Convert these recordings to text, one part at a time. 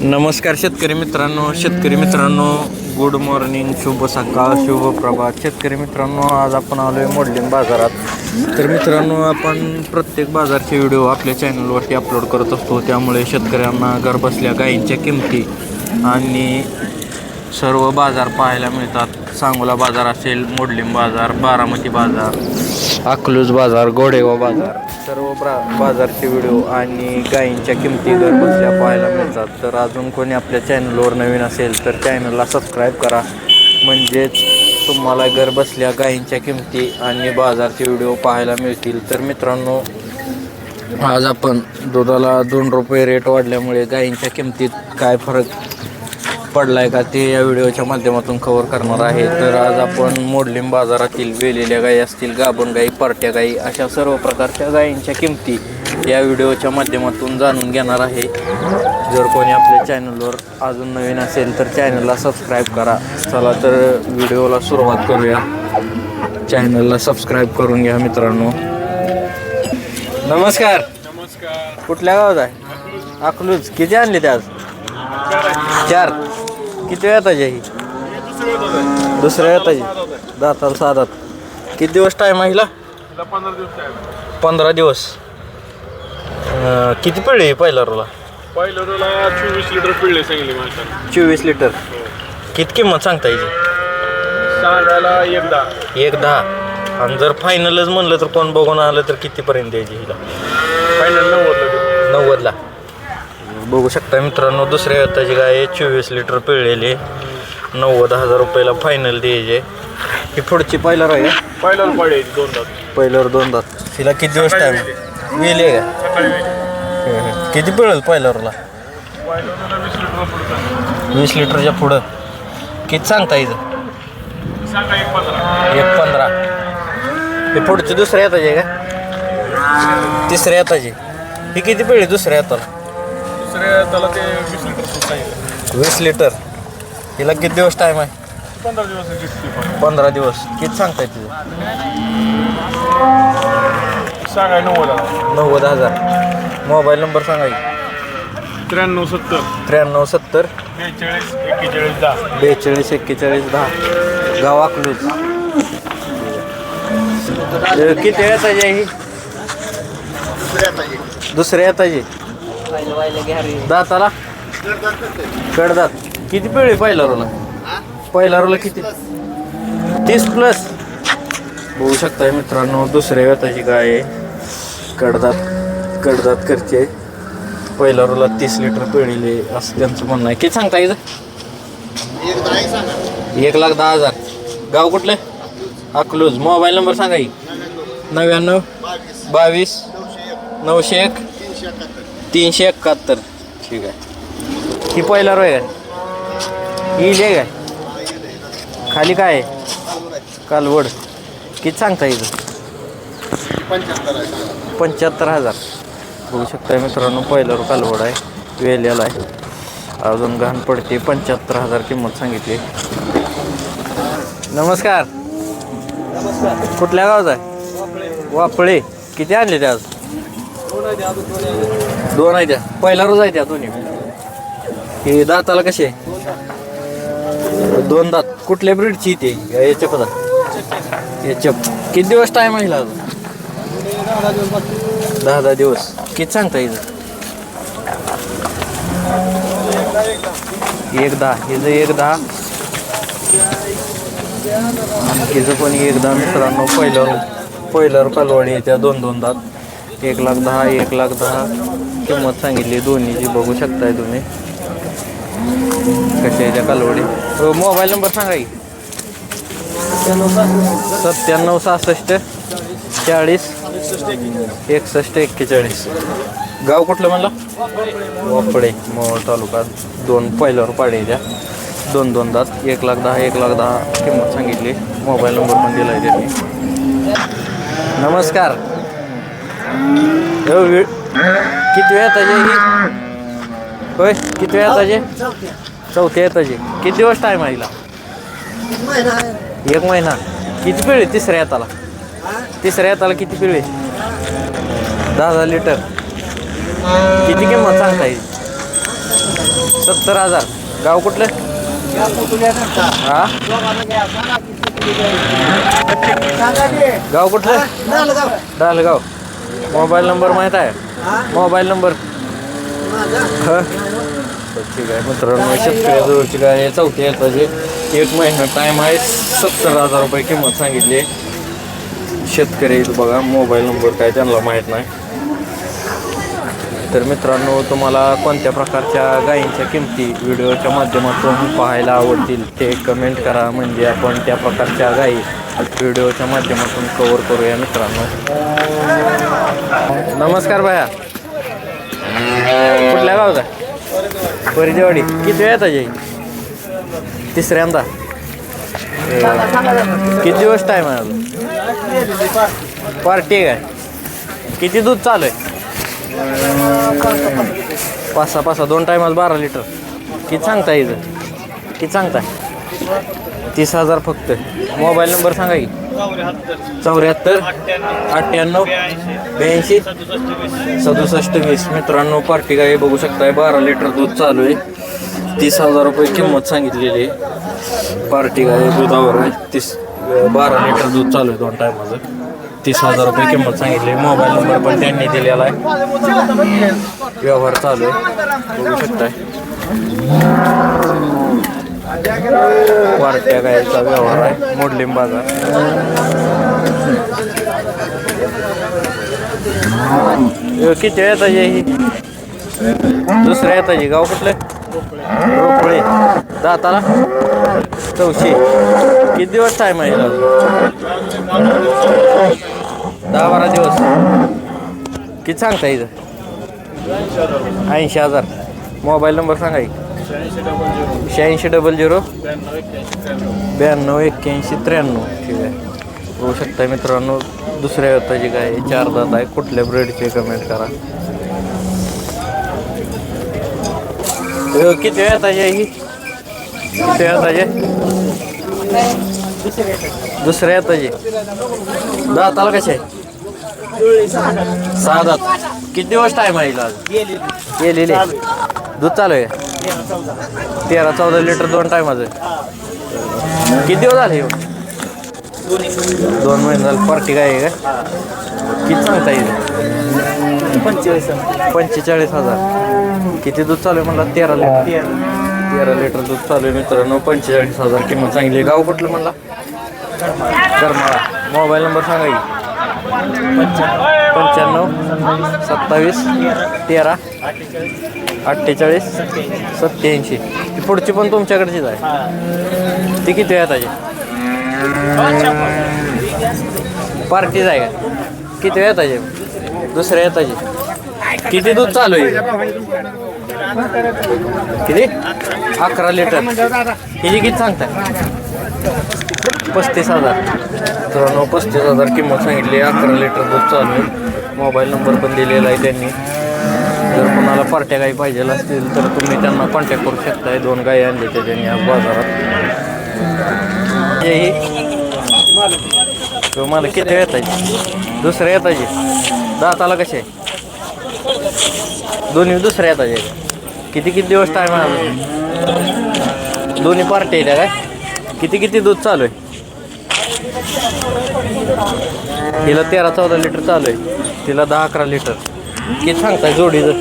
नमस्कार शेतकरी मित्रांनो शेतकरी मित्रांनो गुड मॉर्निंग शुभ सकाळ शुभ प्रभात. शेतकरी मित्रांनो आज आपण आलो आहे मोडलिंग बाजारात. तर मित्रांनो आपण प्रत्येक बाजारचे व्हिडिओ आपल्या चॅनलवरती अपलोड करत असतो. त्यामुळे शेतकऱ्यांना घरबसल्या गायींच्या किमती आणि सर्व बाजार पाहायला मिळतात. सांगोला बाजार असेल मोडलिंग बाजार बारामती बाजार अकलूज बाजार गोडेगाव बाजार. सर्व ब्रा बाजारचे व्हिडिओ आणि गायींच्या किमती घरबसल्या पाहायला मिळतात. तर अजून कोणी आपल्या चॅनलवर नवीन असेल तर चॅनलला सबस्क्राईब करा. म्हणजेच तुम्हाला घरबसल्या गायींच्या किमती आणि बाजारचे व्हिडिओ पाहायला मिळतील. तर मित्रांनो आज आपण दुधाला दोन रुपये रेट वाढल्यामुळे गायींच्या किमतीत काय फरक पडलाय का ते या व्हिडिओच्या माध्यमातून कव्हर करणार आहे. तर आज आपण मोडलिंग बाजारातील वेलेल्या गायी असतील गाभण गायी परट्या गायी अशा सर्व प्रकारच्या गायींच्या किमती या व्हिडिओच्या माध्यमातून जाणून घेणार आहे. जर कोणी आपल्या चॅनलवर अजून नवीन असेल तर चॅनलला सबस्क्राईब करा. चला तर व्हिडिओला सुरुवात करूया. चॅनलला सबस्क्राईब करून घ्या मित्रांनो. नमस्कार. नमस्कार. कुठल्या गावात आहे? अकलूज. किती आणले ते आज? चार. किती वेळात आहे? ही दुसऱ्या वेळात आहे. दाताला साधात किती दिवस टाईम आहे हिला? पंधरा दिवस. अं, किती पिळे पहिला रोला? पहिलं तुला चोवीस लिटर पिळले सांगली चोवीस लिटर. किती किंमत सांगता हिची? सांगायला एकदा एक दहा. आणि जर फायनलच म्हणलं तर कोण बघून आलं तर कितीपर्यंत द्यायची हिला? फायनल नव्वद नव्वदला. बघू शकता मित्रांनो दुसऱ्या वेताची गाय आहे चोवीस लिटर पिळलेली नव्वद हजार रुपयाला फायनल द्यायचे ही पुढची पहिला राहील पहिल्यावर पाडी दोन तास पहिल्यावर दोन दात तिला किती दिवस टाईम वेले का? सकाळी. किती पिळेल पहिल्यावरला पहिल्यावर वीस लिटर पुढं. वीस लिटरच्या पुढं. किती सांगता सांगा एक पंधरा. एक पंधरा. हे पुढची दुसऱ्या येताची आहे का? तिसऱ्या येताची ही किती पिळली दुसऱ्या येताला दुसऱ्या त्याला ते वीस लिटर दूध सांगितलं वीस लिटर हिला किती दिवस टाईम आहे? पंधरा दिवस आहे पंधरा दिवस. किती सांगताय तुझं सांगाय नव्वद. नव्वद हजार. मोबाईल नंबर सांगा की. त्र्याण्णव सत्तर. त्र्याण्णव सत्तर. बेचाळीस एक्केचाळीस दहा. बेचाळीस एक्केचाळीस दहा. गाव अकलूज. अ, किती येताची आहे ही? दुसऱ्या येताची दाताला? कडदात. किती पिळी पहिला रोला? पहिला रोला किती? तीस प्लस बघू शकताय मित्रांनो दुसऱ्या व्यताची गाय आहे. कडदात कडदात करते. पहिला रोला तीस लिटर पिळलेले असं त्यांचं म्हणणं आहे. किती सांगता येतं एक लाख दहा हजार. गाव कुठले? अकलूज. मोबाईल नंबर सांगा नव्याण्णव बावीस नऊशे एक. तीनशे एकाहत्तर. ठीक आहे. ही पहिला रोय आहे ही जे काय? खाली काय आहे? कालवड. किती सांगता इथं पंच्याहत्तर हजार. बघू शकता मित्रांनो पहिला रो कालवड आहे वेलेला आहे. अजून घाण पडते पंच्याहत्तर हजार किंमत सांगितली. नमस्कार. कुठल्या गावात आहे? वापळे. किती आणले ते आज? दोन आहे त्या पहिला रोज आहे त्या दोन्ही. हे दाताला कसे दोन दात. कुठल्या ब्रीडची ते? याच्या पदा याच्या किती दिवस टाईम आहे अजून? दहा दहा दिवस. किती सांगता इथं एक दहा. हिचं एक दहा. आणि हिचं पण एक दहा. मित्रांनो पहिल्यावर पहिल्यावर कालवाडी येत्या दोन दोन दात. एक लाख दहा एक लाख दहा. किंमत सांगितली दोन्हीची बघू शकताय तुम्ही. कशाच्या कालवडी? हो, मोबाईल नंबर सांगा की. सत्त्याण्णव सहासष्ट चाळीस एकसष्ट एक्केचाळीस. गाव कुठलं म्हणलं? वापडे मोहोळ तालुका दोन पहिल्यावर पाडे द्या दोन दोन दात. एक लाख दहा एक लाख दहा. किंमत सांगितली. मोबाईल नंबर पण दिला आहे त्यांनी. नमस्कार. किती वेळ ही होय किती वेळ येताचे चौथ्या येताचे किती दिवस टाईम आहे एक महिना. किती पिळे तिसऱ्या येताला तिसऱ्या येताला किती पिळे? दहा दहा लिटर. किती किंमत सांगता येईल? सत्तर हजार. गाव कुठलं? हा? गाव कुठलं? डालगाव मोबाईल नंबर माहीत आहे? Mobile number? हं? ठीक आहे मित्रांनो शेतकऱ्याजवळची गाय आहे चौथी येताची एक महिना टाईम आहे सत्तर हजार रुपये किंमत सांगितली. शेतकरी बघा मोबाईल नंबर काय त्यांना माहीत नाही. तर मित्रांनो तुम्हाला कोणत्या प्रकारच्या गायींच्या किमती व्हिडिओच्या माध्यमातून पाहायला आवडतील ते कमेंट करा. म्हणजे आपण त्या प्रकारच्या गायी व्हिडिओच्या माध्यमातून कवर करूया मित्रांनो. नमस्कार भाया. कुठल्या गावचा? परिजेवाडी. किती वेळ येतात तिसऱ्यांदा. किती दिवस टाईम आहे पार्टी आहे काय? किती दूध चालू आहे? पाच सहा पाच सहा दोन टायमात बारा लिटर किती सांगता इथं? किती सांगता तीस हजार फक्त. मोबाईल नंबर सांगा की. चौऱ्याहत्तर अठ्ठ्याण्णव ब्याऐंशी सदुसष्ट वीस. मित्रांनो पार्टी गाई बघू शकताय बारा लिटर दूध चालू आहे. तीस हजार रुपये किंमत सांगितलेली आहे. पार्टी गाय दुधावर आहे. तीस बारा लिटर दूध चालू आहे दोन टायमाचं तीस हजार रुपये किंमत सांगितली मोबाईल नंबर पण त्यांनी दिलेला आहे. व्यवहार चालू आहे. बघू शकताय. वारट्या गायचा व्यवहार आहे मोडलिंब बाजार हे किती येताची ही? दुसऱ्या येताची गाव कुठलं? रोपळे. दाताला? चौशे. किती दिवस टाईम आहे दहा बारा दिवस. किती सांगता इथं? ऐंशी हजार. मोबाईल नंबर सांगा की. शहाऐंशी डबल झिरो ब्याण्णव एक्क्याऐंशी त्र्याण्णव. ठीक आहे. होऊ शकता मित्रांनो दुसऱ्या व्यताची काय चार दात आहे. कुठल्या ब्रेडचे कमेंट करा. किती व्यताची आहे ही किती वेळ आहे? दुसऱ्या येताची दाताला कसे? आहे सहा दात. किती दिवस टाईम आहे गेलेले. दूध चालू आहे? तेरा चौदा लिटर दोन टायमाचं किती दिवस झाले ह्यो? दोन महिने झाले. पार्टी काय आहे का? किती सांगता येईल? पंचेचाळीस पंचेचाळीस हजार. किती दूध चालू आहे म्हणला? तेरा लिटर. तेरा. लिटर दूध चालू आहे मित्रांनो. पंचेचाळीस हजार किंमत सांगली गाव कुठलं म्हणला? करमाळा. मोबाईल नंबर सांगा की. पंच्याण्णव सत्तावीस तेरा. अठ्ठेचाळीस सत्याऐंशी ती पुढची पण तुमच्याकडचीच आहे. ती किती आहे ताजी पार्टीच आहे का? किती वेळ ताजे दुसऱ्या येताची किती दूध चालू आहे? किती? अकरा लिटर. हिची किती सांगताय? पस्तीस हजार. मित्रांनो पस्तीस हजार किंमत सांगितली. अकरा लिटर दूध चालू आहे. मोबाईल नंबर पण दिलेला आहे त्यांनी. जर कोणाला पार्ट्या गाई पाहिजे असतील तर तुम्ही त्यांना कॉन्टॅक्ट करू शकताय. दोन गाई आणले त्यांनी आज बाजारात. हेही मला किती येतायचे दुसऱ्या आहे दाताला कसे? दोन्ही दुसऱ्या येतायचे किती किती दिवस टाईम आहे दोन्ही पार्ट्या येत्या काय? किती किती दूध चालू आहे? तिला तेरा चौदा लिटर चालू आहे. तिला दहा अकरा लिटर. किती सांगताय जोडीचं?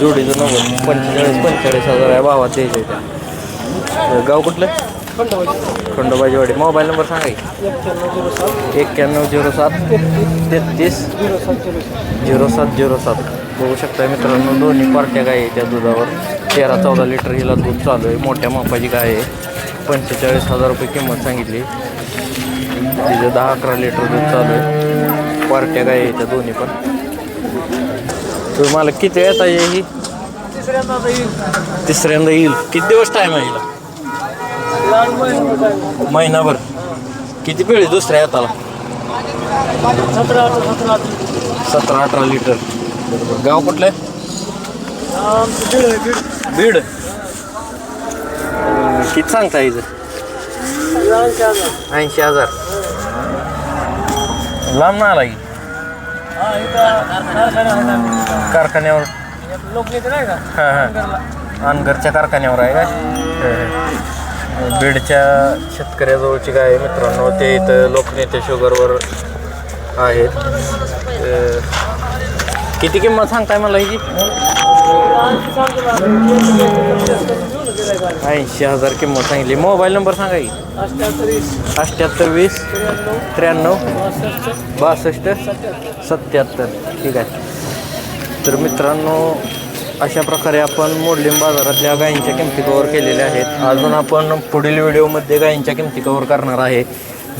जोडीचं नव्वद पंचेचाळीस पंचेचाळीस हजार आहे भावात द्यायचं त्या. गाव कुठलं? खंडोबाजीवाडी मोबाईल नंबर सांगा की. एक्क्याण्णव झिरो सात तेहतीस झिरो सात झिरो सात. बघू शकता मित्रांनो दोन्ही पार्ट्या गाय आहे त्या दुधावर. तेरा चौदा लिटर हिला दूध चालू आहे. मोठ्या मापाची गाय आहे. पंचेचाळीस हजार रुपये किंमत सांगितली. तिचं दहा अकरा लिटर दूध चालू आहे. पार्ट्या काय आहे दोन्ही पण. तुम्हाला किती येता येईल तिसऱ्यांदा येईल. किती दिवस टाईम आहे हिला? महिनाभर. किती पिढी दुसऱ्या येताला सतरा सतरा अठरा लिटर. गाव कुठलं आहे? बीड. किती सांगता येईल ऐंशी हजार. लांब ना आला की? कारखान्यावर. लोकनेते नाही का? हां हां. अनगरच्या कारखान्यावर आहे का? बीडच्या शेतकऱ्याजवळची आहे मित्रांनो? ते इथं लोकनेते शुगरवर आहेत. किती किंमत सांगताय मला ह्याची ऐंशी हजार किंमत सांगितली. मोबाईल नंबर सांगा की. अठ्ठ्याहत्तर वीस त्र्याण्णव बासष्ट सत्याहत्तर. ठीक आहे. तर मित्रांनो अशा प्रकारे आपण मोडलिम बाजारातल्या गायींच्या किमती कवर केलेल्या आहेत. अजून आपण पुढील व्हिडिओमध्ये गायींच्या किमती कवर करणार आहे.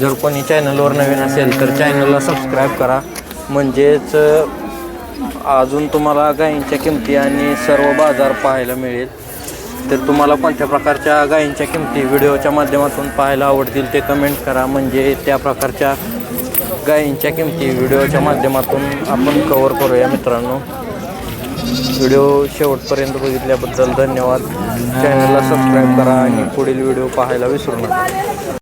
जर कोणी चॅनलवर नवीन असेल तर चॅनलला सबस्क्राईब करा. म्हणजेच अजून तुम्हाला गायींच्या किमती आणि सर्व बाजार पाहायला मिळेल. तर तुम्हाला कोणत्या प्रकारच्या गायींच्या किमती व्हिडिओच्या माध्यमातून पाहायला आवडतील ते कमेंट करा. म्हणजे त्या प्रकारच्या गायींच्या किमती व्हिडिओच्या माध्यमातून आपण कवर करूया मित्रांनो. व्हिडिओ शेवटपर्यंत बघितल्याबद्दल धन्यवाद. चॅनलला सबस्क्राईब करा आणि पुढील व्हिडिओ पाहायला विसरू नका.